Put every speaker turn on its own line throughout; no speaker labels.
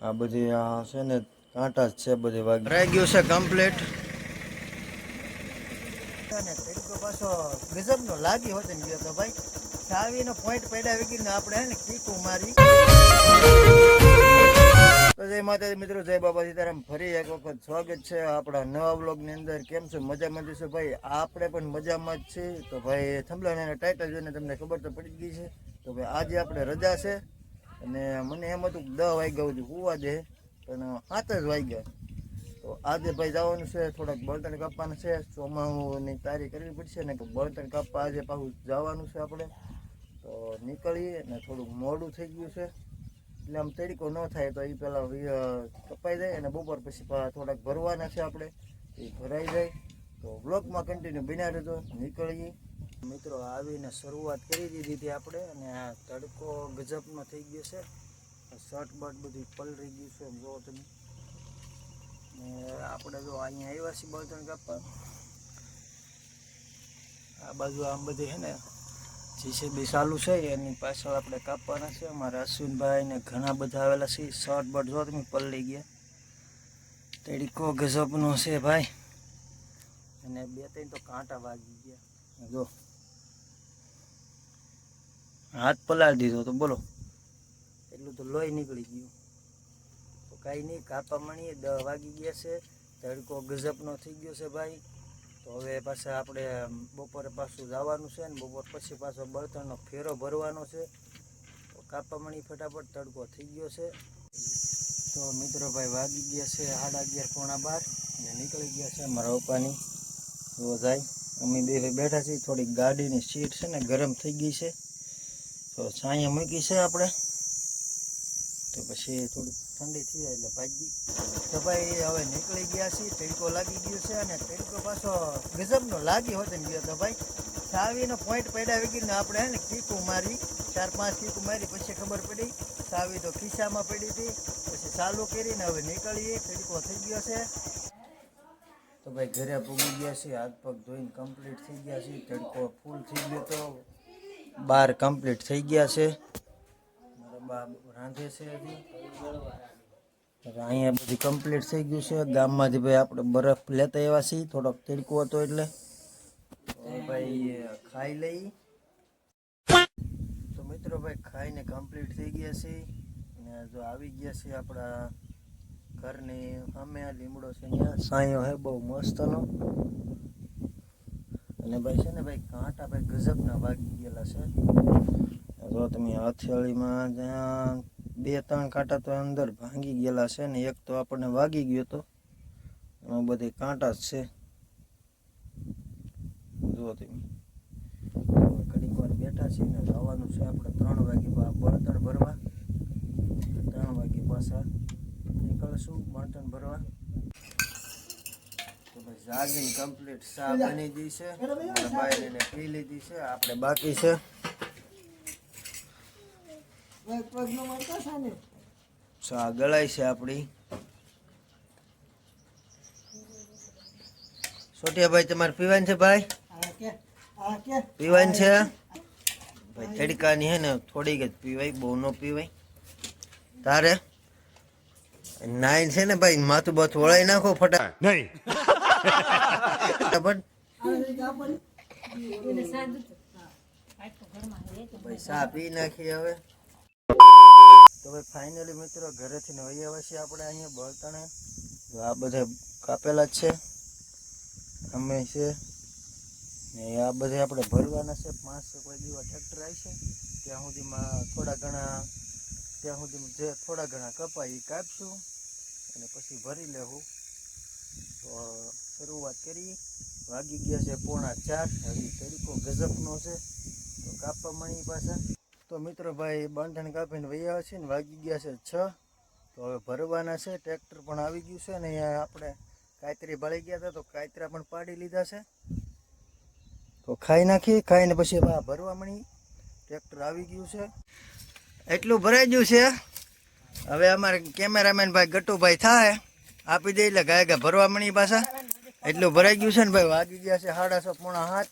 આ બધી આ છે ને કાંટા જ છે બધી વાગી. રહી ગયું છે કમ્પ્લીટ પાછો ગજબનો લાગી હોતો ને ગયો તો ભાઈ ચાવીનો પોઈન્ટ પડ્યા વગીને આપણે હે ને કીકું મારી. તો જય માતાજી મિત્રો જય બાબા સીતારામ. ફરી એક વખત સ્વાગત છે આપણા નવા બ્લોગની અંદર. કેમ છે? મજામાં જશે ભાઈ? આપણે પણ મજામાં જ છીએ. તો ભાઈ થાંભલા અને ટાઇટલ જોઈને તમને ખબર તો પડી ગઈ છે. તો ભાઈ આજે આપણે રજા છે. અને મને એમ હતું કે દસ વાગ્યા સુધી હોવા દે, પણ સાત જ વાગ્યા. તો આજે ભાઈ જવાનું છે, થોડાક બળતણ કાપવાનું છે, ચોમાસુની તારી કરવી પડશે ને કે બળતણ કાપવા આજે પાછું જવાનું છે આપણે. તો નીકળીએ ને થોડુંક મોડું થઈ ગયું છે. એટલે આમ તરીકો ન થાય તો એ પહેલાં કપાઈ જાય અને બપોર પછી થોડાક ભરવાના છે આપણે. એ ભરાઈ જાય. તો બ્લોકમાં કન્ટિન્યુ બિના રહેજો, નીકળીએ. મિત્રો, આવીને શરૂઆત કરી દીધી હતી આપણે, અને આ તડકો ગજબનો થઈ ગયો છે. શર્ટ બર્ટ બધું પલરી ગયું છે એમ જોવો તમે. ને આપણે જો અહીંયા આવ્યા છીએ બળતણ કાપવા. આ બાજુ આમ બધી છે ને, જીસીબી ચાલુ છે, એની પાછળ આપણે કાપવાના છે. અમારા અશ્વિનભાઈ ને ઘણા બધા આવેલા છે શર્ટ બટ જો તમે પલળી ગયા. તડીકો ગજબનો છે ભાઈ. અને બે ત્રણ તો કાંટા વાગી ગયા. જો. હાથ પલાળી દીધો તો બોલો. એટલું તો લોહી નીકળી ગયું. તો કાંઈ નહીં, કાપા મણીએ દહ વાગી ગયા છે. તડકો ગજબનો થઈ ગયો છે ભાઈ. તો હવે પાછા આપણે બપોરે પાછું જવાનું છે ને, બપોર પછી પાછો બળતણનો ફેરો ભરવાનો છે. તો કાપામણી ફટાફટ તડકો થઈ ગયો છે. તો મિત્રો ભાઈ વાગી ગયા છે સાડા અગિયાર પોણા બાર. ને નીકળી ગયા છે મારા પપ્પાની. તો જાય, અમે બે બેઠા છીએ, થોડીક ગાડીની સીટ છે ને, ગરમ થઈ ગઈ છે. તો છાંયા મૂકી છે આપણે. તો પછી થોડીક ઠંડી થઈ જાય એટલે ભાજી તો ભાઈ હવે નીકળી ગયા છીએ. તડકો લાગી ગયો છે અને તડકો પાછો ગજબનો લાગી હોત ને ગયો તો ભાઈ. સાવીનો પોઈન્ટ પડ્યા વગીને આપણે ને કીકું મારી. ચાર પાંચ કીકું મારી પછી ખબર પડી. સાવી તો ખિસ્સામાં પડી હતી. પછી ચાલુ કરીને હવે નીકળીએ. તડકો થઈ ગયો છે. તો ભાઈ ઘરે પૂગી ગયા છીએ. હાથ પગ ધોઈને કમ્પ્લીટ થઈ ગયા છીએ. તડકો ફૂલ થઈ ગયો તો બાર કમ્પ્લીટ થઈ ગયા છે. મારા બા રાંધે છે અહીંયા બધી કમ્પ્લીટ થઈ ગયું છે. ગામમાંથી ભાઈ આપણે બરફ લેતા આવ્યા છીએ. થોડોક તડકો હતો એટલે. ભાઈ, ખાઈ લઈ. તો મિત્રો ભાઈ, ખાઈને કમ્પ્લીટ થઈ ગયા છે. અને જો આવી ગયા છે આપણા ઘરની. અમે આ લીમડો છે અહીંયા સાંયો હે બહુ મસ્તનો. અને ભાઈ છે ને ભાઈ કાંટા ભાઈ ગજબના વાગી ગયેલા છે. જો તમે હથેળીમાં જ્યાં બે ત્રણ કાંટા તો અંદર ભાંગી ગયેલા છે ને એક તો આપણને વાગી ગયો તો. એમાં બધી કાંટા જ છે. જુઓ તમે. ઘડીક વાર બેઠા છીએ ને જવાનું છે આપણે ત્રણ વાગે બળતણ ભરવા. ત્રણ વાગે પાછા નીકળશું બળતણ ભરવા. ભાઈ કમ્પ્લીટ ચા બની ગઈ છે. એને પી લીધી છે. આપણે બાકી છે. ચા ગળાય છે આપણી. સોટિયાભાઈ, તમારે પીવાનું છે ભાઈ? પીવાની છે? ભાઈ, તડકાની હે ને, થોડીક જ પીવાય, બહુ ન પીવાય. તારે? નાઈન છે ને ભાઈ, માથું બાથું વળાઈ નાખો ફટા
નહીં.
ફટાફટ. ભાઈ ચા પી નાખીએ હવે. તો ભાઈ ફાઇનલી મિત્રો ઘરેથી ને વહી આવ્યા છીએ આપણે અહીંયા બળતણે. આ બધા કાપેલા છે. અમે છે ને આ બધા આપણે ભરવાના છે. પાંચ કોઈ દીવા ટ્રેક્ટર આવશે ત્યાં સુધીમાં થોડા ઘણા ત્યાં સુધીમાં જે થોડા ઘણા કપાય એ કાપશું અને પછી ભરી લેવું. તો શરૂઆત કરી. વાગી ગયા છે પોણા ચાર. હજી તરીકો ગજબનો છે. તો કાપવા મળી પાછા. તો મિત્રો ભાઈ, બાંધણ કાપીને વૈયા છે ને વાગી ગયા છે છ. તો હવે ભરવાના છે. ટ્રેક્ટર પણ આવી ગયું છે ને અહીંયા આપણે કાયતરી ભળી ગયા હતા તો કાયતરા પણ પાડી લીધા છે. તો ખાઈ નાખી, ખાઈને પછી ભરવા મળી ટ્રેક્ટર આવી ગયું છે. એટલું ભરાઈ ગયું છે. હવે અમારે કેમેરામેન ભાઈ ગટુભાઈ થાય. આપી દે એટલે ગાય ગાય ભરવા મળી પાછા. એટલું ભરાઈ ગયું છે ને ભાઈ? વાગી ગયા છે સાડા છ, પોણા હાથ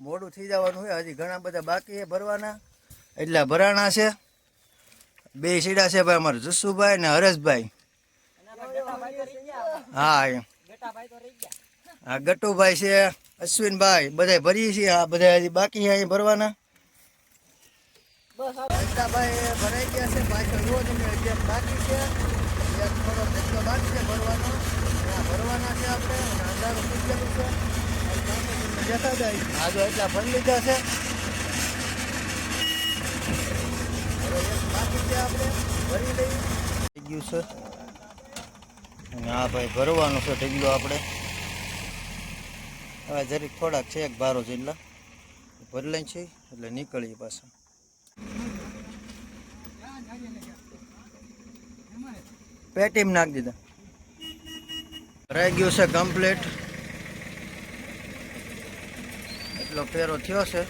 મોડું થઈ જવાનું છે. હજી ઘણા બધા બાકી છે ભરવાના. એટલા ભરાણા છે. બે સીડા છે ભાઈ અમારા જસુભાઈ ને હરેશભાઈ. હા આ ગટુભાઈ છે, અશ્વિનભાઈ. બધા ભરીએ છીએ. આ બધા હજી બાકી છે અહીં ભરવાના. ભાઈ ભરાઈ ગયા છે. પાછળ જુઓ તમે હજી બાકી છે. થોડો ધક્કો બાકી છે ભરવાનો. ભરવાના છે આપણે. અંધારું થઈ છે. જતા જાય આ જો એટલા ભરી લીધા છે. બાકી છે આપણે. ભરી થઈ ગયું છે. અને આ ભાઈ ભરવાનું છે ઢગલો આપણે. હવે જરીક થોડાક છે, એક બારો જેટલા. ભરી લઈ છે એટલે નીકળીએ પાછા. પેટીમ નાખી દીધા. રહી ગયું છે કમ્પ્લીટ એટલો ફેરો થયો છે.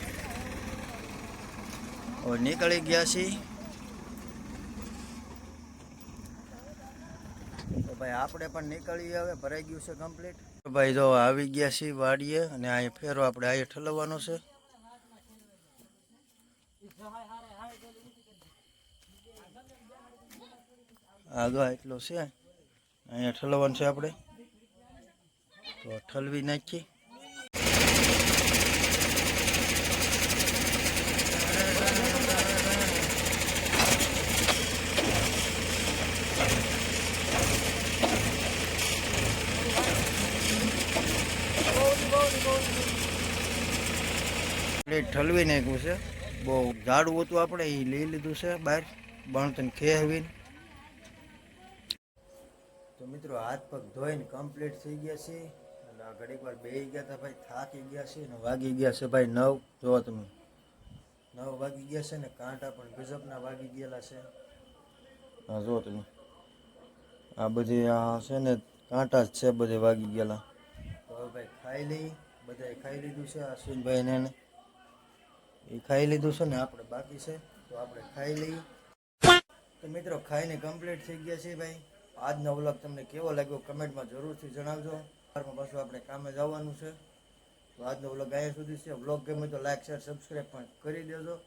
નીકળી ગયા છીએ. તો ભાઈ આપણે પણ નીકળીએ હવે, ભરાઈ ગયું છે કમ્પ્લીટ ભાઈ જો આવી ગયા છીએ વાડીએ અને અહીં ફેરો આપણે અહીં ઠલવવાનો છે. આગળ એટલો છે. અહીંયા ઠલવવાનું છે આપણે. તો ઠલવી નાખીએ ઠલવી નાખ્યું છે. બહુ ઝાડવું હતું આપણે એ લઈ લીધું છે બહાર બણતન ખેવીને તો મિત્રો, હાથ પગ ધોઈને કમ્પ્લીટ થઈ ગયા છે અને ઘડીક વાર બેસી ગયા હતા ભાઈ, થાકી ગયા છે ને વાગી ગયા છે ભાઈ નવ. જોવો તમે, નવ વાગી ગયા છે ને કાંટા પણ ગજબના વાગી ગયેલા છે. હા જો તમે. આ બધી આ છે ને કાંટા જ છે, બધે વાગી ગયેલા. તો હવે ભાઈ ખાઈ લઈ, બધાએ ખાઈ લીધું છે અશ્વિનભાઈ ને એને. એ ખાઈ લીધું છે ને આપણે બાકી છે, તો આપણે ખાઈ લઈએ. તો મિત્રો, ખાઈને કમ્પ્લીટ થઈ ગયા છે ભાઈ. આજનો વ્લોગ તમને કેવો લાગ્યો કમેન્ટમાં જરૂરથી જણાવજો. સવારમાં પાછું આપણે કામે જવાનું છે. તો આજનો વ્લોગ અહીંયા સુધી છે. વ્લોગ ગમે તો લાઈક, શેર સબસ્ક્રાઈબ પણ કરી દેજો.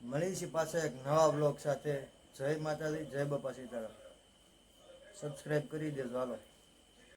મળીશું પાછા એક નવા વ્લોગ સાથે. જય માતાજી, જય બાપા સીતારામ. સબસ્ક્રાઈબ કરી દેજો, હાલો.